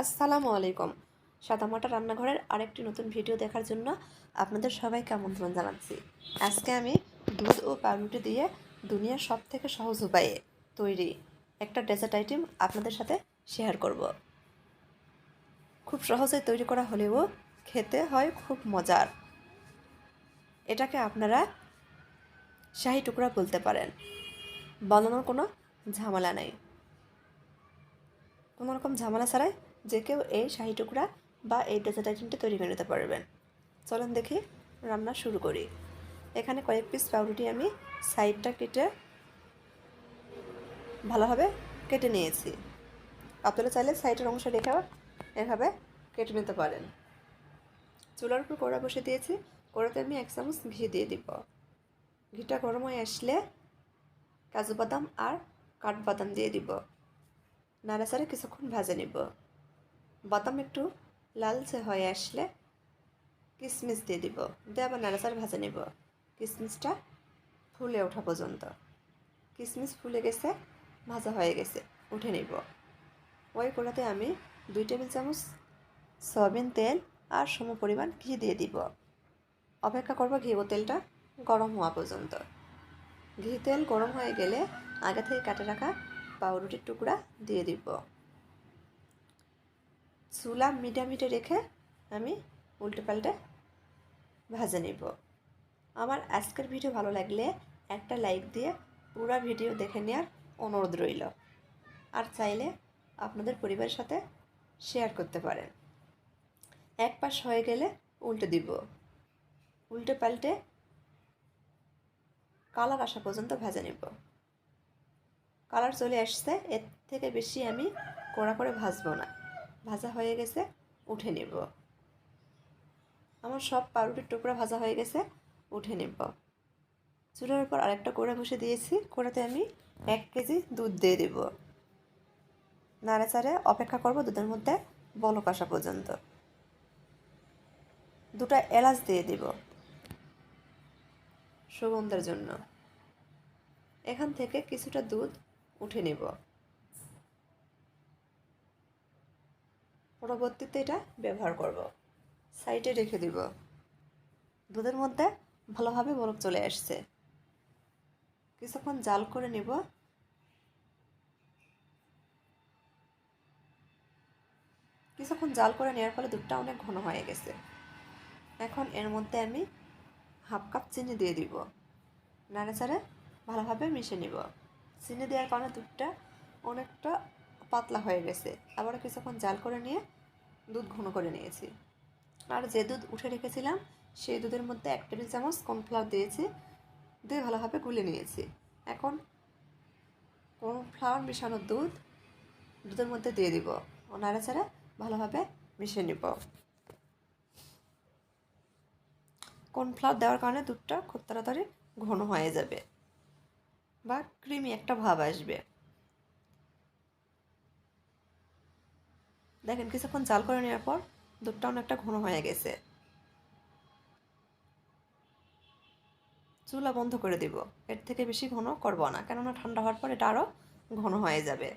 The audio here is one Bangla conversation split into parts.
আসসালামু আলাইকুম। সাদামাটা রান্নাঘরের আরেকটি নতুন ভিডিও দেখার জন্য আপনাদের সবাইকে আমন্ত্রণ জানাচ্ছি। আজকে আমি দুধ ও পাউরুটি দিয়ে দুনিয়ার সব থেকে সহজ উপায়ে তৈরি একটা ডেজার্ট আইটেম আপনাদের সাথে শেয়ার করব। খুব সহজে তৈরি করা হলেও খেতে হয় খুব মজার। এটাকে আপনারা শাহি টুকরা বলতে পারেন। বানানোর কোনো ঝামেলা নেই। কোনো রকম ঝামেলা ছাড়াই যে কেউ এই শাহি টুকরা বা এই ডেজার্ট আইটেমটি তৈরি করে নিতে পারবেন। চলুন দেখি রান্না শুরু করি। এখানে কয়েক পিস পাউরুটি আমি সাইডটা কেটে ভালোভাবে কেটে নিয়েছি। আপনারা চাইলে সাইডের অংশ রেখেও এভাবে কেটে নিতে পারেন। চুলার উপর কড়া বসে দিয়েছি। কড়াতে আমি এক চামচ ঘি দিয়ে দিব। ঘিটা গরম হয়ে আসলে কাজু বাদাম আর কাঠবাদাম দিয়ে দিব। নাড়াচাড়া কিছুক্ষণ ভাজে নিব। বাদাম একটু লালচে হয়ে আসলে কিশমিশ দিয়ে দিব। দিয়ে আবার নাড়াচাড়া ভাজে নিব। কিশমিশটা ফুলে ওঠা পর্যন্ত। কিশমিশ ফুলে গেছে, ভাজা হয়ে গেছে, উঠে নিব। ওই কড়াতে আমি দুই টেবিল চামচ সয়াবিন তেল আর সম পরিমাণ ঘি দিয়ে দিব। অপেক্ষা করব ঘি ও তেলটা গরম হওয়া পর্যন্ত। ঘি তেল গরম হয়ে গেলে আগে থেকে কাটে রাখা পাউরুটির টুকরা দিয়ে দিব। চুলা মিডিয়ামিটে রেখে আমি উল্টে পাল্টে ভাজে নিব। আমার আজকের ভিডিও ভালো লাগলে একটা লাইক দিয়ে পুরো ভিডিও দেখে নেওয়ার অনুরোধ রইল। আর চাইলে আপনাদের পরিবারের সাথে শেয়ার করতে পারেন। এক পাশ হয়ে গেলে উল্টে দিব। উল্টে পাল্টে কালার আসা পর্যন্ত ভেজে নেব। কালার চলে আসছে, এর থেকে বেশি আমি কড়া করে ভাজবো না। ভাজা হয়ে গেছে, উঠে নেব। আমার সব পাউরুটির টুকরা ভাজা হয়ে গেছে, উঠে নেব। চুলার উপর আরেকটা কোড়া বসে দিয়েছি, কোড়াতে আমি এক কেজি দুধ দিয়ে দেব। নাড়াচাড়ে অপেক্ষা করব দুধের মধ্যে বলক আসা পর্যন্ত। দুটা এলাচ দিয়ে দিব সুগন্ধের জন্য। এখান থেকে কিছুটা দুধ উঠে নেব। পরবর্তীতে এটা ব্যবহার করব। সাইডে রেখে দিব। দুধের মধ্যে ভালোভাবে বরফ চলে আসছে। কিছুক্ষণ জাল করে নেব। কিছুক্ষণ জাল করে নেওয়ার ফলে দুধটা অনেক ঘন হয়ে গেছে। এখন এর মধ্যে আমি হাফ কাপ চিনি দিয়ে দিব। নাড়াচাড়ে ভালোভাবে মিশে নিব। চিনি দেওয়ার কারণে দুধটা অনেকটা পাতলা হয়ে গেছে। আবার কিছুক্ষণ জাল করে নিয়ে দুধ ঘন করে নিয়েছি। আর যে দুধ উঠে রেখেছিলাম, সেই দুধের মধ্যে এক টেবিল চামচ কর্নফ্লাওয়ার দিয়েছি। দিয়ে ভালোভাবে গুলে নিয়েছি। এখন কর্নফ্লাওয়ার মেশানো দুধ দুধের মধ্যে দিয়ে দিব। ও নাড়াচাড়া ভালোভাবে মিশিয়ে নিব। কর্নফ্লাওয়ার দেওয়ার কারণে দুধটা খুব তাড়াতাড়ি ঘন হয়ে যাবে বা ক্রিমি একটা ভাব আসবে। দেখেন, কিছুক্ষণ জাল করে নেওয়ার পর দুধটা অনেকটা ঘন হয়ে গেছে। চুলা বন্ধ করে দিব। এর থেকে বেশি ঘন করব না, কেননা ঠান্ডা হওয়ার পর এটা আরও ঘন হয়ে যাবে।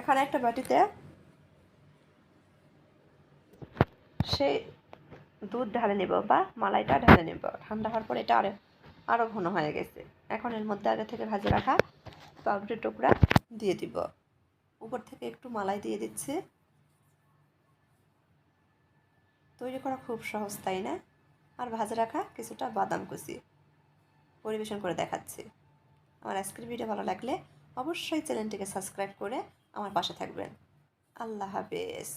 এখানে একটা বাটিতে সেই দুধ ঢালে নেব বা মালাইটা ঢালে নেব। ঠান্ডা হওয়ার পর এটা আরও আরও ঘন হয়ে গেছে। এখন এর মধ্যে আগে থেকে ভাজে রাখা পাউরুটির টুকরা দিয়ে দিব। উপর থেকে একটু মালাই দিয়ে দিচ্ছি। তৈরি করা খুব সহজ, তাই না? আর ভাজে রাখা কিছুটা বাদাম কুচি। পরিবেশন করে দেখাচ্ছি। আমার আজকের ভিডিও ভালো লাগলে অবশ্যই চ্যানেলটিকে সাবস্ক্রাইব করে আমার পাশে থাকবেন। আল্লাহ হাফেজ।